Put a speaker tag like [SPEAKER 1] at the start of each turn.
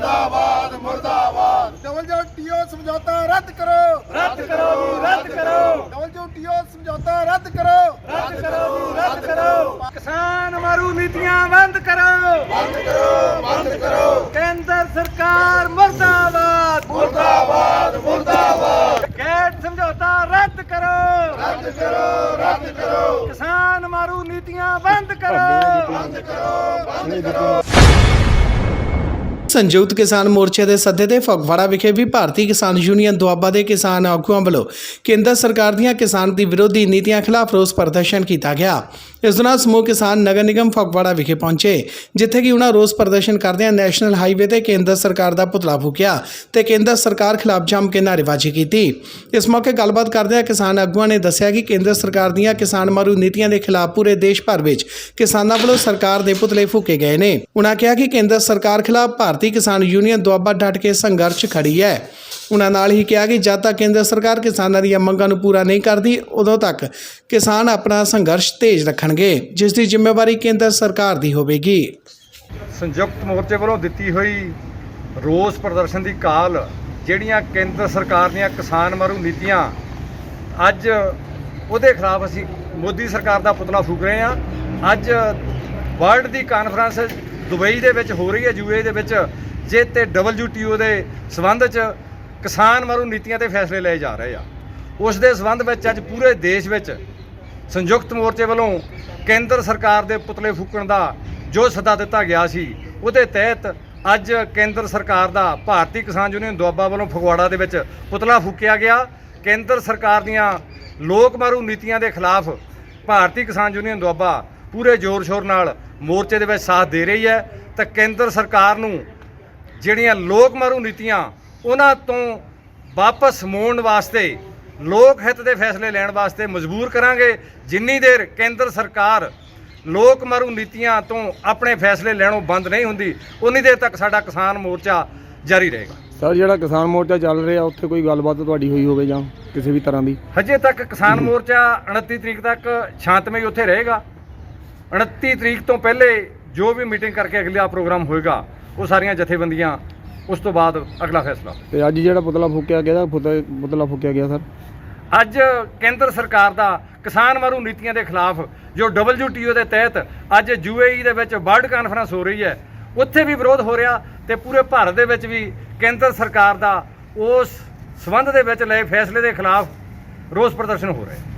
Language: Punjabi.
[SPEAKER 1] ਮੁਰਦਾਬਾਦ ਮੁਰਦਾਬਾਦ। ਡਬਲਯੂਟੀਓ ਸਮਝੌਤਾ ਰੱਦ ਕਰੋ।
[SPEAKER 2] ਰੱਦ ਕਰੋ ਜੀ ਰੱਦ ਕਰੋ।
[SPEAKER 1] ਡਬਲਯੂਟੀਓ ਸਮਝੌਤਾ ਰੱਦ ਕਰੋ।
[SPEAKER 2] ਰੱਦ ਕਰੋ ਜੀ ਰੱਦ ਕਰੋ। ਕਿਸਾਨ ਮਾਰੂ ਨੀਤੀਆਂ ਬੰਦ ਕਰੋ। ਬੰਦ ਕਰੋ ਬੰਦ ਕਰੋ। ਕੇਂਦਰ ਸਰਕਾਰ ਮੁਰਦਾਬਾਦ। ਮੁਰਦਾਬਾਦ ਮੁਰਦਾਬਾਦ। ਗੈਟ ਸਮਝੌਤਾ ਰੱਦ ਕਰੋ। ਰੱਦ ਕਰੋ ਰੱਦ ਕਰੋ। ਕਿਸਾਨ ਮਾਰੂ ਨੀਤੀਆਂ ਬੰਦ ਕਰੋ। ਬੰਦ ਕਰੋ ਬੰਦ ਕਰੋ।
[SPEAKER 3] ਸੰਯੁਕਤ ਕਿਸਾਨ ਮੋਰਚੇ ਦੇ ਸੱਦੇ ਤੇ ਫਗਵਾੜਾ ਵਿਖੇ ਵੀ ਭਾਰਤੀ ਕਿਸਾਨ ਯੂਨੀਅਨ ਦੁਆਬਾ ਦੇ ਕਿਸਾਨ ਆਗੂਆਂ ਵੱਲੋਂ ਕੇਂਦਰ ਸਰਕਾਰ ਦੀਆਂ ਕਿਸਾਨ ਦੀ ਵਿਰੋਧੀ ਨੀਤੀਆਂ ਖਿਲਾਫ ਰੋਸ ਪ੍ਰਦਰਸ਼ਨ ਕੀਤਾ ਗਿਆ। ਇਸ ਦੌਰਾਨ ਸਮੂਹ ਕਿਸਾਨ ਨਗਰ ਨਿਗਮ ਫਗਵਾੜਾ ਵਿਖੇ ਪਹੁੰਚੇ, ਜਿੱਥੇ ਕਿ ਉਹਨਾਂ ਰੋਸ ਪ੍ਰਦਰਸ਼ਨ ਕਰਦਿਆਂ ਨੈਸ਼ਨਲ ਹਾਈਵੇ ਤੇ ਕੇਂਦਰ ਸਰਕਾਰ ਦਾ ਪੁਤਲਾ ਫੂਕਿਆ ਤੇ ਕੇਂਦਰ ਸਰਕਾਰ ਖਿਲਾਫ ਜੰਮ ਕੇ ਨਾਅਰੇਬਾਜ਼ੀ ਕੀਤੀ। ਇਸ ਮੌਕੇ ਗੱਲਬਾਤ ਕਰਦਿਆਂ ਕਿਸਾਨ ਆਗੂਆਂ ਨੇ ਦੱਸਿਆ ਕਿ ਕੇਂਦਰ ਸਰਕਾਰ ਦੀਆਂ ਕਿਸਾਨ ਮਾਰੂ ਨੀਤੀਆਂ ਦੇ ਖਿਲਾਫ ਪੂਰੇ ਦੇਸ਼ ਭਰ ਵਿੱਚ ਕਿਸਾਨਾਂ ਵੱਲੋਂ ਸਰਕਾਰ ਦੇ ਪੁਤਲੇ ਫੂਕੇ ਗਏ ਨੇ। ਉਹਨਾਂ ਕਿਹਾ ਕਿ ਕੇਂਦਰ ਸਰਕਾਰ ਖਿਲਾਫ ਭਾਰਤੀ ਕਿਸਾਨ ਯੂਨੀਅਨ ਦੁਆਬਾ ਡਟ ਕੇ ਸੰਘਰਸ਼ ਖੜੀ ਹੈ। ਉਹਨਾਂ ਨਾਲ ਹੀ ਕਿਹਾ ਕਿ ਜਦ ਤੱਕ ਕੇਂਦਰ ਸਰਕਾਰ ਕਿਸਾਨਾਂ ਦੀਆਂ ਮੰਗਾਂ ਨੂੰ ਪੂਰਾ ਨਹੀਂ ਕਰਦੀ, ਉਦੋਂ ਤੱਕ ਕਿਸਾਨ ਆਪਣਾ ਸੰਘਰਸ਼ ਤੇਜ਼ ਰੱਖਣ ਰੱਖਣਗੇ ਜਿਸ ਦੀ ਜ਼ਿੰਮੇਵਾਰੀ ਕੇਂਦਰ ਸਰਕਾਰ ਦੀ ਹੋਵੇਗੀ।
[SPEAKER 2] ਸੰਯੁਕਤ ਮੋਰਚੇ ਵੱਲੋਂ ਦਿੱਤੀ ਹੋਈ ਰੋਸ ਪ੍ਰਦਰਸ਼ਨ ਦੀ ਕਾਲ, ਜਿਹੜੀਆਂ ਕੇਂਦਰ ਸਰਕਾਰ ਦੀਆਂ ਕਿਸਾਨ ਮਾਰੂ ਨੀਤੀਆਂ, ਅੱਜ ਉਹਦੇ ਖਿਲਾਫ ਅਸੀਂ ਮੋਦੀ ਸਰਕਾਰ ਦਾ ਪੁਤਲਾ ਫੂਕ ਰਹੇ ਹਾਂ। ਅੱਜ ਵਰਲਡ ਦੀ ਕਾਨਫਰੰਸ ਦੁਬਈ ਦੇ ਵਿੱਚ ਹੋ ਰਹੀ ਹੈ ਯੂਏ ਦੇ ਵਿੱਚ ਜੇ ਤੇ WTO ਦੇ ਸਬੰਧ 'ਚ ਕਿਸਾਨ ਮਾਰੂ ਨੀਤੀਆਂ ਤੇ ਫੈਸਲੇ ਲਏ ਜਾ ਰਹੇ ਆ। ਉਸ ਦੇ ਸਬੰਧ ਵਿੱਚ ਅੱਜ ਪੂਰੇ ਦੇਸ਼ ਵਿੱਚ ਸੰਯੁਕਤ ਮੋਰਚੇ ਵੱਲੋਂ ਕੇਂਦਰ ਸਰਕਾਰ ਦੇ ਪੁਤਲੇ ਫੂਕਣ ਦਾ ਜੋ ਸੱਦਾ ਦਿੱਤਾ ਗਿਆ ਸੀ, ਉਹਦੇ ਤਹਿਤ ਅੱਜ ਕੇਂਦਰ ਸਰਕਾਰ ਦਾ ਭਾਰਤੀ ਕਿਸਾਨ ਯੂਨੀਅਨ ਦੁਆਬਾ ਵੱਲੋਂ ਫਗਵਾੜਾ ਦੇ ਵਿੱਚ ਪੁਤਲਾ ਫੂਕਿਆ ਗਿਆ। ਕੇਂਦਰ ਸਰਕਾਰ ਦੀਆਂ ਲੋਕ ਮਾਰੂ ਨੀਤੀਆਂ ਦੇ ਖਿਲਾਫ ਭਾਰਤੀ ਕਿਸਾਨ ਯੂਨੀਅਨ ਦੁਆਬਾ ਪੂਰੇ ਜ਼ੋਰ ਸ਼ੋਰ ਨਾਲ ਮੋਰਚੇ ਦੇ ਵਿੱਚ ਸਾਥ ਦੇ ਰਹੀ ਹੈ ਤਾਂ ਕੇਂਦਰ ਸਰਕਾਰ ਨੂੰ ਜਿਹੜੀਆਂ ਲੋਕ ਮਾਰੂ ਨੀਤੀਆਂ ਉਹਨਾਂ ਤੋਂ ਵਾਪਸ ਮੋੜਨ ਵਾਸਤੇ ਲੋਕ ਹਿੱਤ ਦੇ ਫੈਸਲੇ ਲੈਣ ਵਾਸਤੇ ਮਜਬੂਰ ਕਰਾਂਗੇ। ਜਿੰਨੀ ਦੇਰ ਕੇਂਦਰ ਸਰਕਾਰ ਲੋਕ ਮਾਰੂ ਨੀਤੀਆਂ ਤੋਂ ਆਪਣੇ ਫੈਸਲੇ ਲੈਣੋਂ ਬੰਦ ਨਹੀਂ ਹੁੰਦੀ ਉਨੀ ਦੇਰ ਤੱਕ ਸਾਡਾ ਕਿਸਾਨ ਮੋਰਚਾ ਜਾਰੀ ਰਹੇਗਾ।
[SPEAKER 4] ਸਰ ਜਿਹੜਾ ਕਿਸਾਨ ਮੋਰਚਾ ਚੱਲ ਰਿਹਾ ਉੱਥੇ ਕੋਈ ਗੱਲਬਾਤ ਤੁਹਾਡੀ ਹੋਈ ਹੋਵੇ ਜਾਂ ਕਿਸੇ ਵੀ ਤਰ੍ਹਾਂ ਦੀ?
[SPEAKER 2] ਹਜੇ ਤੱਕ ਕਿਸਾਨ ਮੋਰਚਾ 29 ਤਰੀਕ ਤੱਕ ਸ਼ਾਂਤਮਈ ਉੱਥੇ ਰਹੇਗਾ। 29 ਤਰੀਕ ਤੋਂ ਪਹਿਲੇ ਜੋ ਵੀ ਮੀਟਿੰਗ ਕਰਕੇ ਅਗਲਾ ਪ੍ਰੋਗਰਾਮ ਹੋਏਗਾ ਉਹ ਸਾਰੀਆਂ ਜਥੇਬੰਦੀਆਂ ਉਸ ਤੋਂ ਬਾਅਦ ਅਗਲਾ ਫੈਸਲਾ।
[SPEAKER 4] ਤੇ ਅੱਜ ਜਿਹੜਾ ਪੁਤਲਾ ਫੂਕਿਆ ਗਿਆ ਪੁਤਲਾ ਪੁਤਲਾ ਫੂਕਿਆ ਗਿਆ ਸਰ?
[SPEAKER 2] ਅੱਜ ਕੇਂਦਰ ਸਰਕਾਰ ਦਾ ਕਿਸਾਨ ਮਾਰੂ ਨੀਤੀਆਂ ਦੇ ਖਿਲਾਫ ਜੋ WTO ਦੇ ਤਹਿਤ ਅੱਜ UAE ਦੇ ਵਿੱਚ ਵਰਲਡ ਕਾਨਫਰੰਸ ਹੋ ਰਹੀ ਹੈ ਉੱਥੇ ਵੀ ਵਿਰੋਧ ਹੋ ਰਿਹਾ ਤੇ ਪੂਰੇ ਭਾਰਤ ਦੇ ਵਿੱਚ ਵੀ ਕੇਂਦਰ ਸਰਕਾਰ ਦਾ ਉਸ ਸਬੰਧ ਦੇ ਵਿੱਚ ਲਏ ਫੈਸਲੇ ਦੇ ਖਿਲਾਫ ਰੋਸ ਪ੍ਰਦਰਸ਼ਨ ਹੋ ਰਿਹਾ